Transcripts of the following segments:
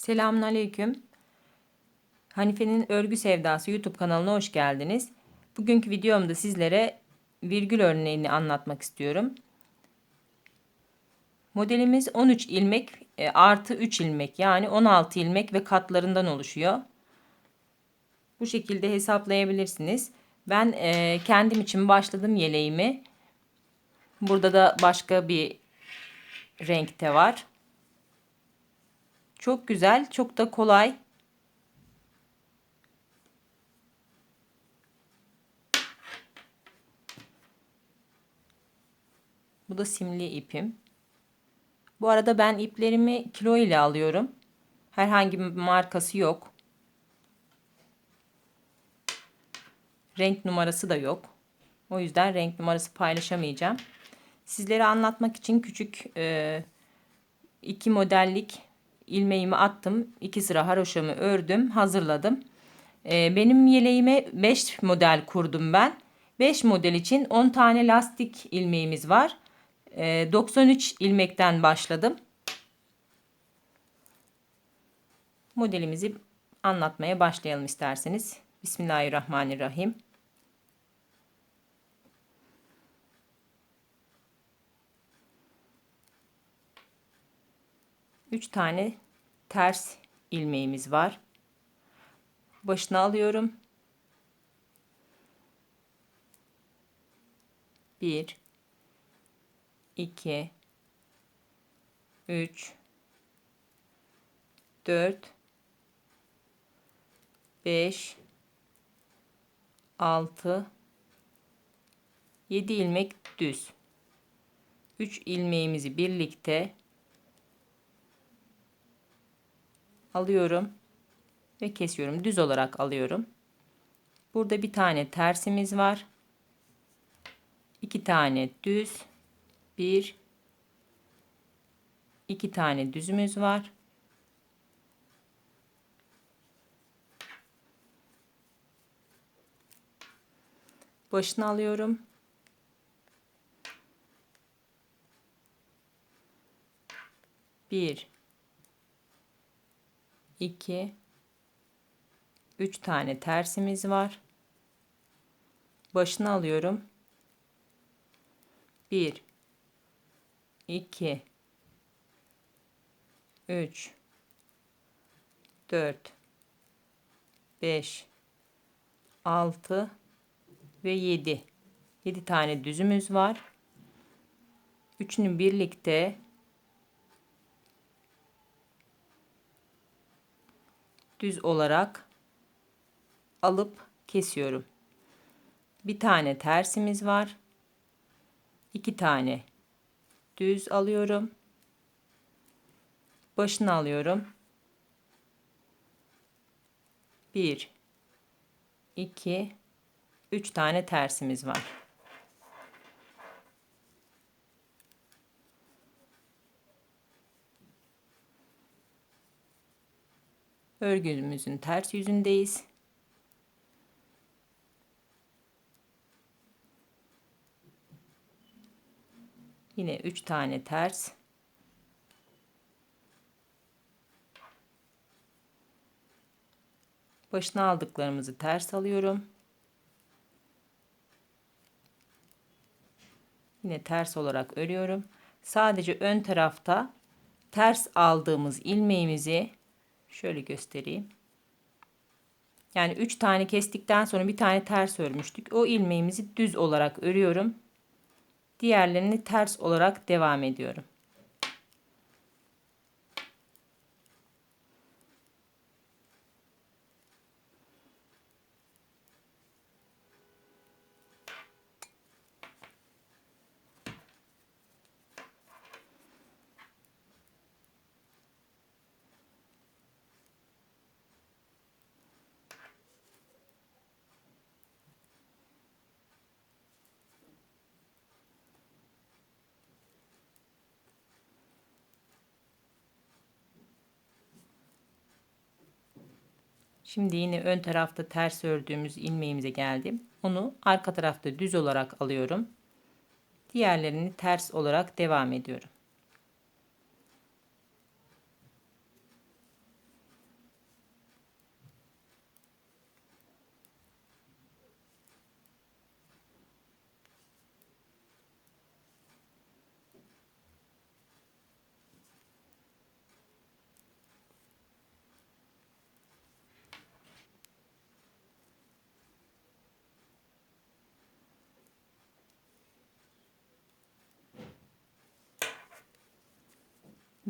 Selamünaleyküm. Hanife'nin Örgü Sevdası YouTube kanalına hoş geldiniz. Bugünkü videomda sizlere virgül örneğini anlatmak istiyorum. Modelimiz 13 ilmek e, artı 3 ilmek yani 16 ilmek ve katlarından oluşuyor. Bu şekilde hesaplayabilirsiniz. Ben e, kendim için başladım yeleğimi. Burada da başka bir renkte var. Çok güzel, çok da kolay. Bu da simli ipim. Bu arada ben iplerimi kilo ile alıyorum. Herhangi bir markası yok. Renk numarası da yok. O yüzden renk numarası paylaşamayacağım. Sizlere anlatmak için küçük e, iki modellik ilmeğimi attım. iki sıra haroşamı ördüm, hazırladım. E, benim yeleğime 5 model kurdum ben. 5 model için 10 tane lastik ilmeğimiz var. E, 93 ilmekten başladım. Modelimizi anlatmaya başlayalım isterseniz. Bismillahirrahmanirrahim. 3 tane ters ilmeğimiz var. Başına alıyorum. 1 2 3 4 5 6 7 ilmek düz. 3 ilmeğimizi birlikte alıyorum ve kesiyorum. Düz olarak alıyorum. Burada bir tane tersimiz var. iki tane düz. Bir, iki tane düzümüz var. Başını alıyorum. Bir, 2 3 tane tersimiz var. Başını alıyorum. 1 2 3 4 5 6 ve 7 7 tane düzümüz var. Üçünü birlikte düz olarak alıp kesiyorum. Bir tane tersimiz var. iki tane düz alıyorum. Başını alıyorum. Bir, iki, üç tane tersimiz var. Örgümüzün ters yüzündeyiz. Yine 3 tane ters. Başına aldıklarımızı ters alıyorum. Yine ters olarak örüyorum. Sadece ön tarafta ters aldığımız ilmeğimizi Şöyle göstereyim. Yani 3 tane kestikten sonra bir tane ters örmüştük. O ilmeğimizi düz olarak örüyorum. Diğerlerini ters olarak devam ediyorum. Şimdi yine ön tarafta ters ördüğümüz ilmeğimize geldim. Onu arka tarafta düz olarak alıyorum. Diğerlerini ters olarak devam ediyorum.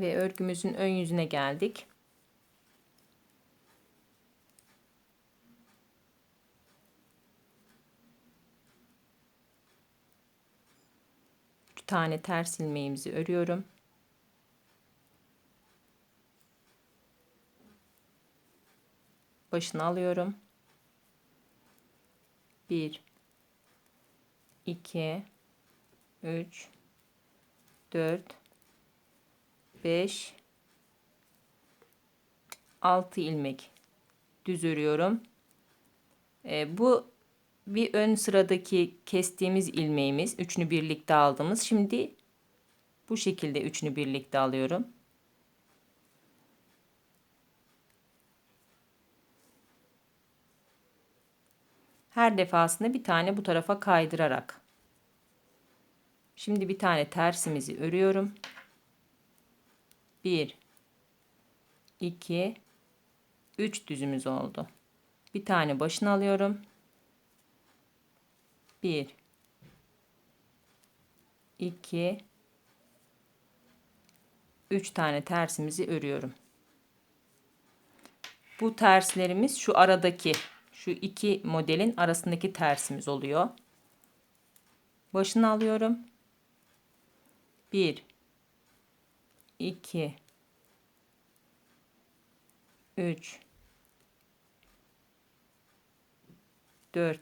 Ve örgümüzün ön yüzüne geldik. Üç tane ters ilmeğimizi örüyorum. Başını alıyorum. 1 2 3 4 5 6 ilmek düz örüyorum. E, bu bir ön sıradaki kestiğimiz ilmeğimiz. Üçünü birlikte aldığımız. Şimdi bu şekilde üçünü birlikte alıyorum. Her defasında bir tane bu tarafa kaydırarak. Şimdi bir tane tersimizi örüyorum. 1 2 3 düzümüz oldu. Bir tane başını alıyorum. 1 2 3 tane tersimizi örüyorum. Bu terslerimiz şu aradaki şu iki modelin arasındaki tersimiz oluyor. Başını alıyorum. 1 2 3 4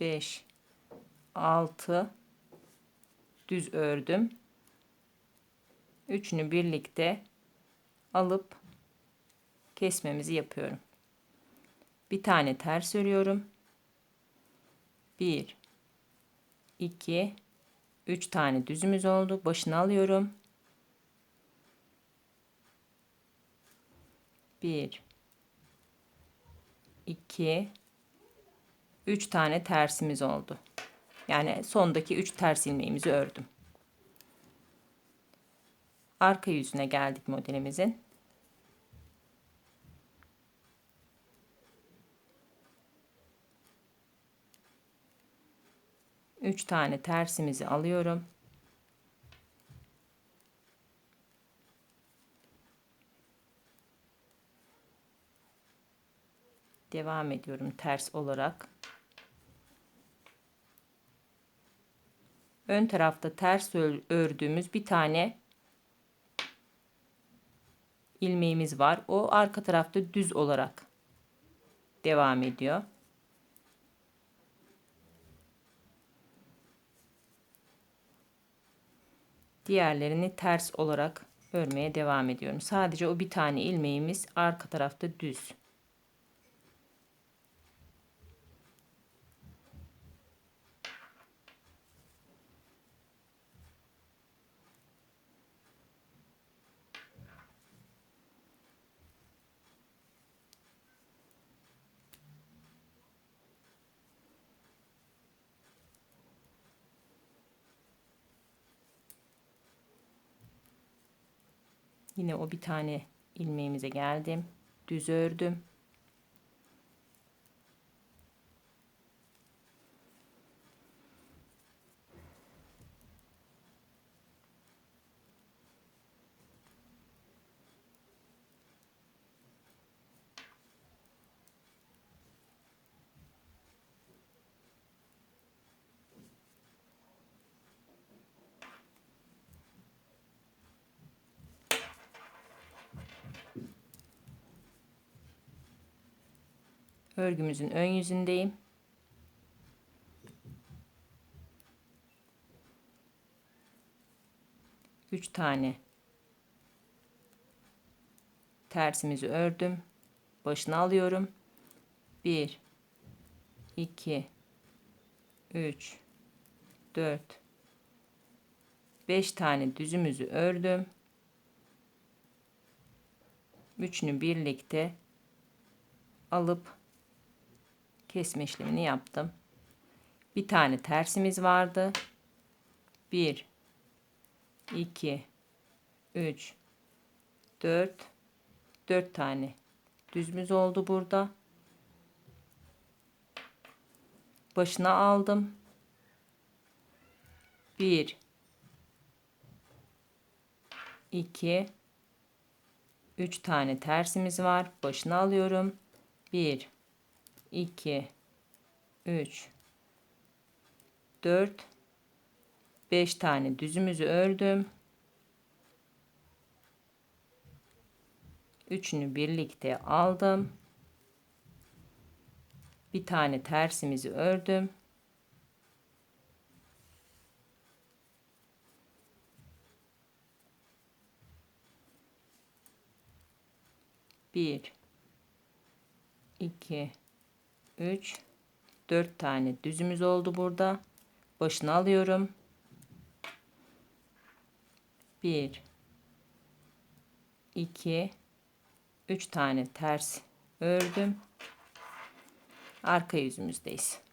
5 6 düz ördüm. Üçünü birlikte alıp kesmemizi yapıyorum. Bir tane ters örüyorum. 1 2 3 tane düzümüz oldu. Başını alıyorum. 1 2 3 tane tersimiz oldu. Yani sondaki 3 ters ilmeğimizi ördüm. Arka yüzüne geldik modelimizin. 3 tane tersimizi alıyorum. Devam ediyorum ters olarak. Ön tarafta ters ördüğümüz bir tane ilmeğimiz var. O arka tarafta düz olarak devam ediyor. Diğerlerini ters olarak örmeye devam ediyorum. Sadece o bir tane ilmeğimiz arka tarafta düz. Yine o bir tane ilmeğimize geldim. Düz ördüm. Örgümüzün ön yüzündeyim. Üç tane tersimizi ördüm. Başını alıyorum. Bir, iki, üç, dört, beş tane düzümüzü ördüm. Üçünü birlikte alıp kesme işlemini yaptım. Bir tane tersimiz vardı. 1 2 3 4 4 tane düzümüz oldu burada. Başına aldım. 1 2 3 tane tersimiz var. Başına alıyorum. 1 2 3 4 5 tane düzümüzü ördüm. Üçünü birlikte aldım. Bir tane tersimizi ördüm. Bir, iki, üç, dört tane düzümüz oldu burada. Başını alıyorum. Bir, iki, üç tane ters ördüm. Arka yüzümüzdeyiz.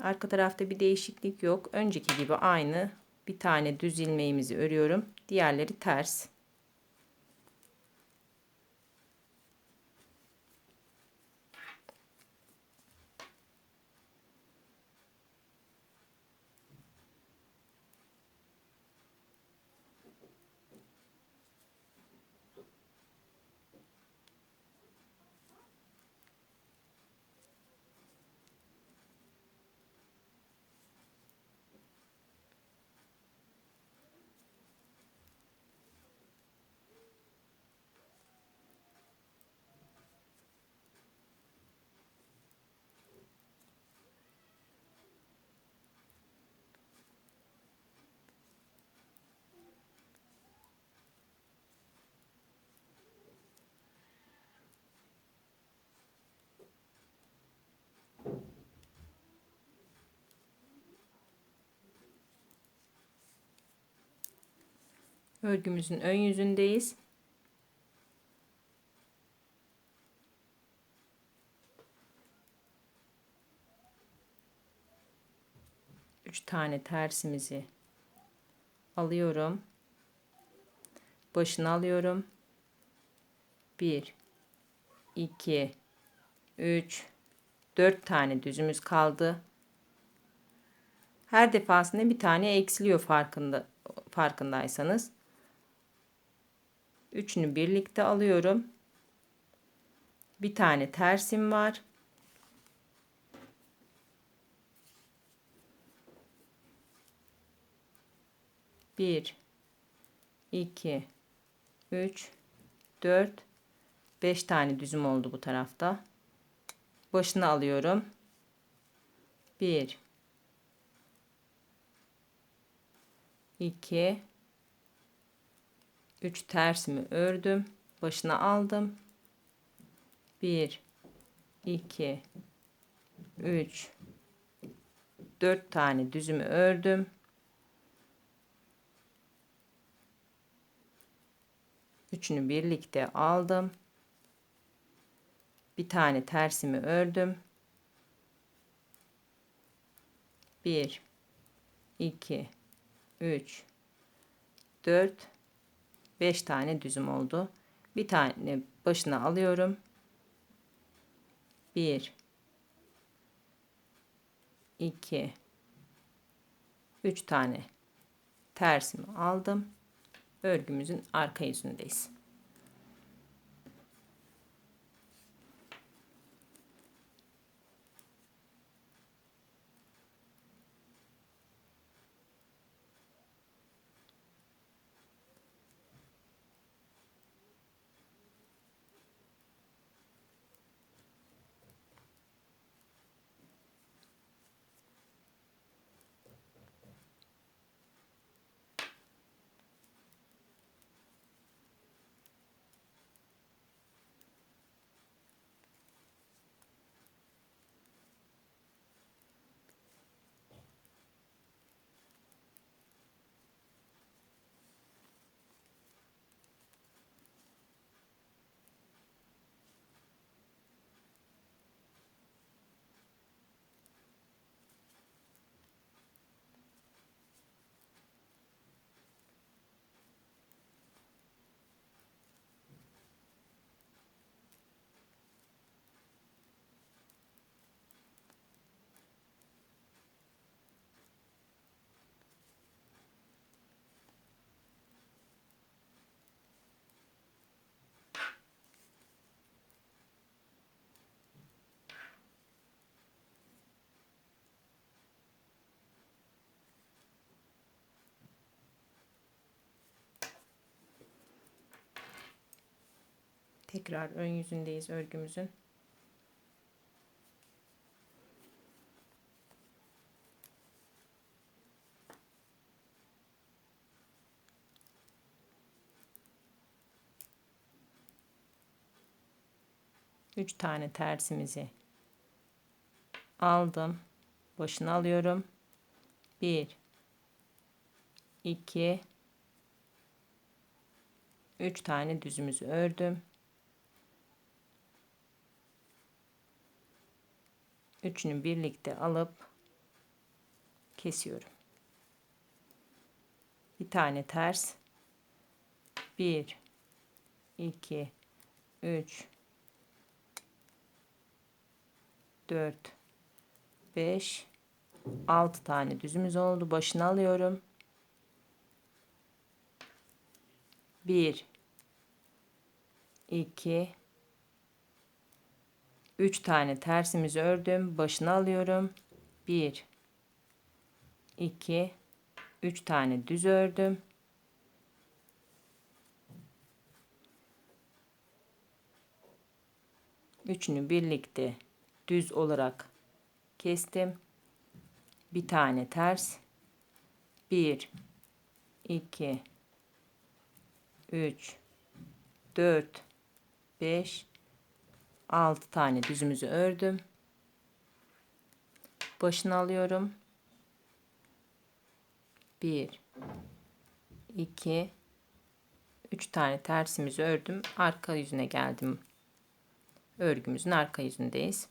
Arka tarafta bir değişiklik yok. Önceki gibi aynı bir tane düz ilmeğimizi örüyorum. Diğerleri ters. Örgümüzün ön yüzündeyiz. Üç tane tersimizi alıyorum. Başını alıyorum. Bir, iki, üç, dört tane düzümüz kaldı. Her defasında bir tane eksiliyor farkında farkındaysanız. Üçünü birlikte alıyorum. Bir tane tersim var. Bir, iki, üç, dört, beş tane düzüm oldu bu tarafta. Başını alıyorum. Bir, iki, 3 tersimi ördüm. Başına aldım. 1 2 3 4 tane düzümü ördüm. Üçünü birlikte aldım. Bir tane tersimi ördüm. 1 2 3 4 5 tane düzüm oldu. Bir tane başına alıyorum. 1 2 3 tane tersimi aldım. Örgümüzün arka yüzündeyiz. Tekrar ön yüzündeyiz örgümüzün. Üç tane tersimizi aldım. Başını alıyorum. Bir, iki, üç tane düzümüzü ördüm. Üçünü birlikte alıp kesiyorum. Bir tane ters. Bir, iki, üç, dört, beş, altı tane düzümüz oldu. Başını alıyorum. Bir, iki, 3 tane tersimizi ördüm. Başını alıyorum. 1 2 3 tane düz ördüm. Üçünü birlikte düz olarak kestim. Bir tane ters. 1 2 3 4 5 6 tane düzümüzü ördüm. Başını alıyorum. 1 2 3 tane tersimizi ördüm. Arka yüzüne geldim. Örgümüzün arka yüzündeyiz.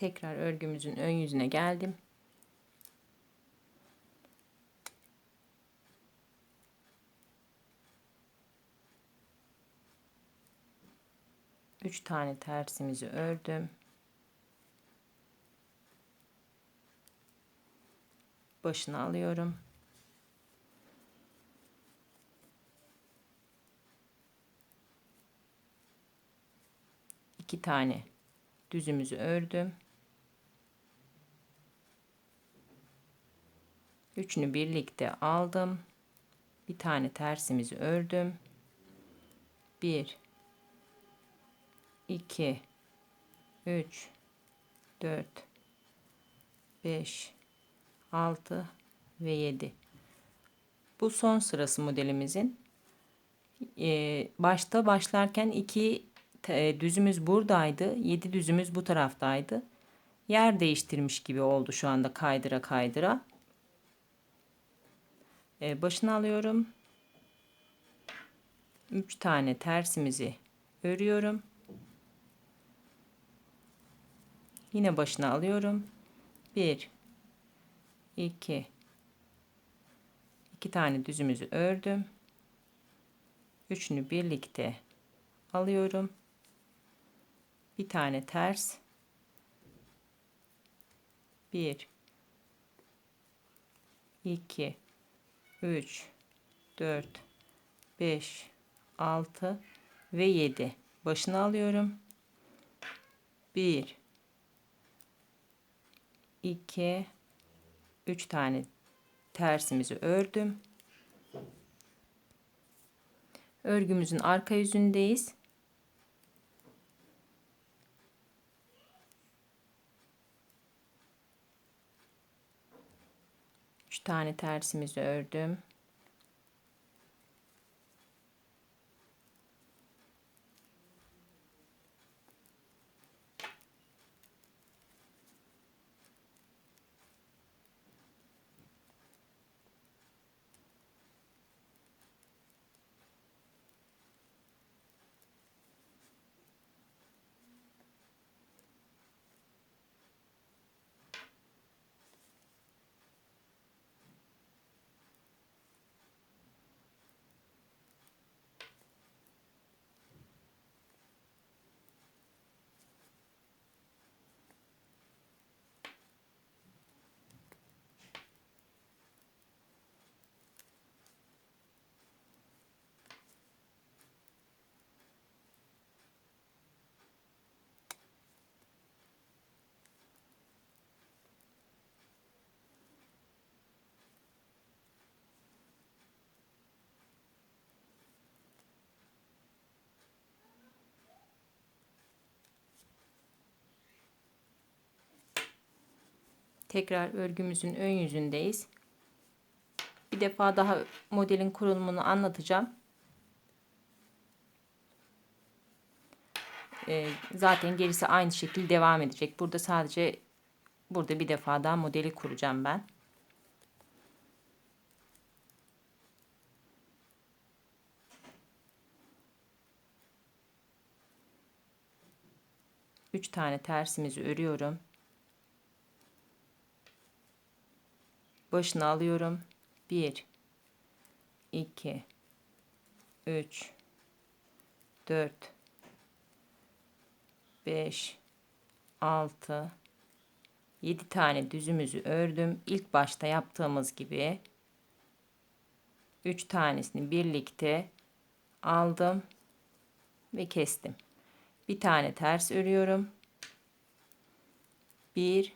Tekrar örgümüzün ön yüzüne geldim. Üç tane tersimizi ördüm. Başını alıyorum. İki tane düzümüzü ördüm. Üçünü birlikte aldım. Bir tane tersimizi ördüm. Bir, iki, üç, dört, beş, altı ve yedi. Bu son sırası modelimizin. Ee, başta başlarken iki düzümüz buradaydı. Yedi düzümüz bu taraftaydı. Yer değiştirmiş gibi oldu şu anda kaydıra kaydıra. Ee, başını alıyorum. 3 tane tersimizi örüyorum. Yine başına alıyorum. 1 2 2 tane düzümüzü ördüm. Üçünü birlikte alıyorum. Bir tane ters. 1 2 3, 4, 5, 6 ve 7. Başını alıyorum. 1, 2, 3 tane tersimizi ördüm. Örgümüzün arka yüzündeyiz. Üç tane tersimizi ördüm. Tekrar örgümüzün ön yüzündeyiz. Bir defa daha modelin kurulumunu anlatacağım. Ee, zaten gerisi aynı şekilde devam edecek. Burada sadece burada bir defa daha modeli kuracağım ben. Üç tane tersimizi örüyorum. Başına alıyorum. 1 2 3 4 5 6 7 tane düzümüzü ördüm. İlk başta yaptığımız gibi 3 tanesini birlikte aldım ve kestim. Bir tane ters örüyorum. Bir,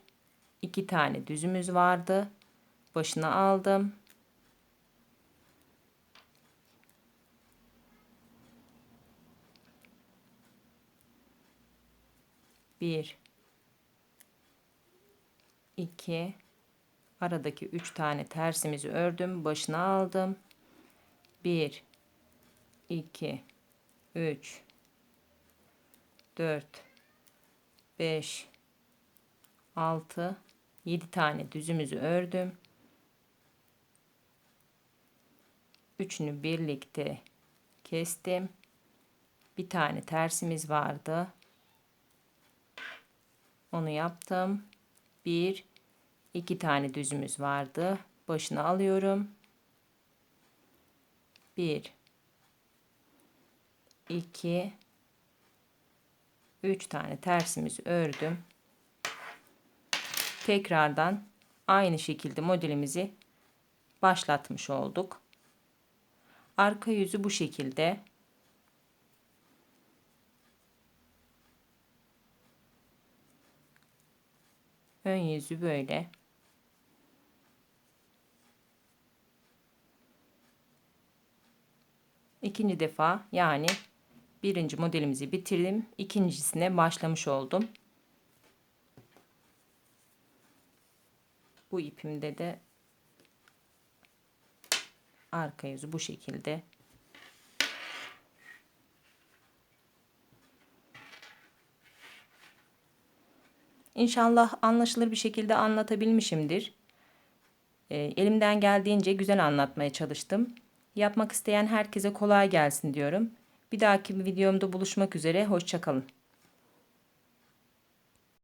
iki tane düzümüz vardı başına aldım. Bir, iki, aradaki üç tane tersimizi ördüm, başına aldım. Bir, iki, üç, dört, beş, altı, yedi tane düzümüzü ördüm. Üçünü birlikte kestim. Bir tane tersimiz vardı. Onu yaptım. Bir, iki tane düzümüz vardı. Başına alıyorum. Bir, iki, üç tane tersimizi ördüm. Tekrardan aynı şekilde modelimizi başlatmış olduk. Arka yüzü bu şekilde. Ön yüzü böyle. İkinci defa yani birinci modelimizi bitirdim. İkincisine başlamış oldum. Bu ipimde de arka yüzü bu şekilde. İnşallah anlaşılır bir şekilde anlatabilmişimdir. E, elimden geldiğince güzel anlatmaya çalıştım. Yapmak isteyen herkese kolay gelsin diyorum. Bir dahaki videomda buluşmak üzere. Hoşçakalın.